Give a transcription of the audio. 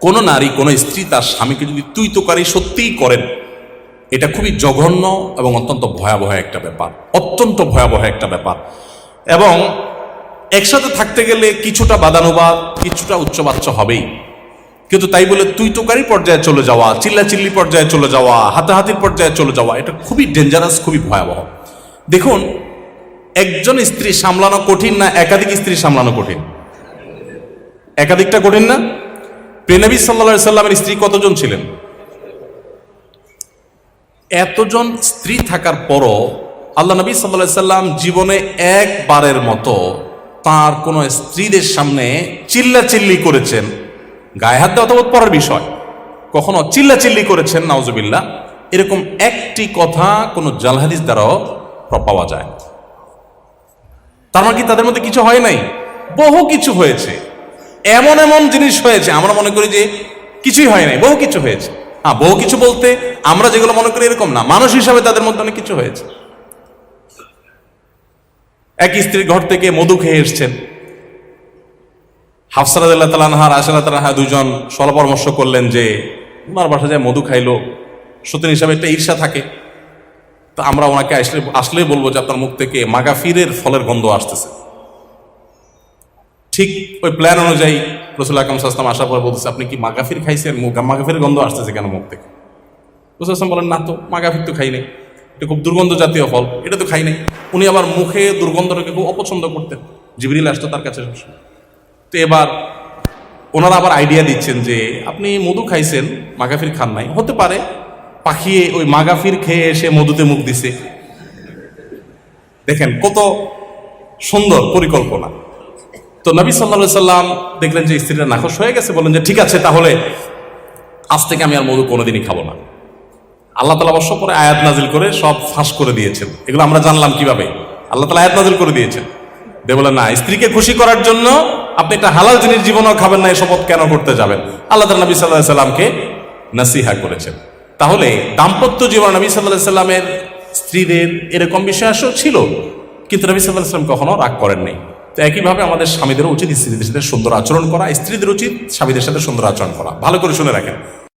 কোনো নারী, কোনো স্ত্রী তার স্বামীকে যদি তুই তোকারি সত্যিই করেন, এটা খুবই জঘন্য এবং অত্যন্ত ভয়াবহ একটা ব্যাপার। অত্যন্ত ভয়াবহ একটা ব্যাপার। এবং একসাথে থাকতে গেলে কিছুটা বাদানুবাদ, কিছুটা উচ্চবাচ্য হবেই। কিন্তু তাই বলে তুই তোকারি পর্যায়ে চলে যাওয়া, চিল্লাচিল্লি পর্যায়ে চলে যাওয়া, হাতাহাতির পর্যায়ে চলে যাওয়া, এটা খুবই ডেঞ্জারাস খুবই ভয়াবহ। দেখুন, একজন স্ত্রী সামলানো কঠিন না একাধিক স্ত্রী সামলানো কঠিন? একাধিকটা কঠিন না? প্রেনবী সাল্লা সাল্লামের স্ত্রী কতজন ছিলেন? এতজন স্ত্রী থাকার পরও আল্লাহ নবী সাল্লা সাল্লাম জীবনে একবারের মতো তার কোনো স্ত্রীদের সামনে চিল্লাচিল্লি করেছেন। গায়ে হাত দেওয়া তো পরের বিষয়। কখনো চিল্লাচিল্লি করেছেন, নাউজুবিল্লাহ। এরকম একটি কথা কোনো জালহাদিস দ্বারাও পাওয়া যায়। তার মানে কি তাদের মধ্যে কিছু হয় নাই? বহু কিছু হয়েছে। এমন এমন জিনিস হয়েছে, আমরা মনে করি যে কিছুই হয় নাই, বহু কিছু হয়েছে। হ্যাঁ বহু কিছু বলতে আমরা যেগুলো মনে করি এরকম না, মানুষ হিসাবে তাদের মধ্যে অনেক কিছু হয়েছে। এক স্ত্রীর ঘর থেকে মধু খেয়ে এসছেন। হাফসারাদ তালানহার আশারাদ তালানহা দুজন সল পরামর্শ করলেন যে ওনার বাসা যায় মধু খাইলো সতীন হিসাবে একটা ঈর্ষা থাকে। তা আমরা ওনাকে আসলে, আসলেই বলব যে আপনার মুখ থেকে মাগাফিরের ফলের গন্ধ আসতেছে। ঠিক ওই প্ল্যান অনুযায়ী রসুল আকরম সাস্তাম আসার পর বলতেছে, আপনি কি মাগাফির খাইছেন? মুখ মাগাফির গন্ধ আসতেছে কেন মুখ থেকে? রসুল আসলাম বলেন, না তো, মাগাফির তো খাই নাই। এটা খুব দুর্গন্ধ জাতীয় ফল, এটা তো খাই নাই। উনি আবার মুখে দুর্গন্ধটাকে খুব অপছন্দ করতেন। জিবরিল আসতো তার কাছে। তো এবার ওনারা আবার আইডিয়া দিচ্ছেন যে, আপনি মধু খাইছেন, মাগাফির খান নাই। হতে পারে পাখিয়ে ওই মাগাফির খেয়ে এসে মধুতে মুখ দিছে। দেখেন কত সুন্দর পরিকল্পনা। তো নবী সাল্লা সাল্লাম দেখলেন যে স্ত্রীরা নাখোশ হয়ে গেছে বলেন যে ঠিক আছে, তাহলে আজ থেকে আমি আর মধু কোনোদিনই খাব না। আল্লাহ তালা অবশ্য পরে আয়াত নাজিল করে সব ফাঁস করে দিয়েছেন। এগুলো আমরা জানলাম কীভাবে? আল্লাহ তালা আয়াত নাজিল করে দিয়েছেন। দে বলে না, স্ত্রীকে খুশি করার জন্য আপনি একটা হালাল জিনিস জীবনেও খাবেন না এই শপথ কেন করতে যাবেন? আল্লাহ তালা নবী সাল্লাহ সাল্লামকে নাসিহা করেছেন। তাহলে দাম্পত্য জীবন নবী সাল্লাহ সাল্লামের স্ত্রীদের এরকম বিষয় আসেও ছিল, কিন্তু নবী সাল্লাহ সাল্লাম কখনো রাগ করেননি। তো একইভাবে আমাদের স্বামীদেরও উচিত স্ত্রীদের সাথে সুন্দর আচরণ করা, স্ত্রীদের উচিত স্বামীদের সাথে সুন্দর আচরণ করা। ভালো করে শুনে রাখেন।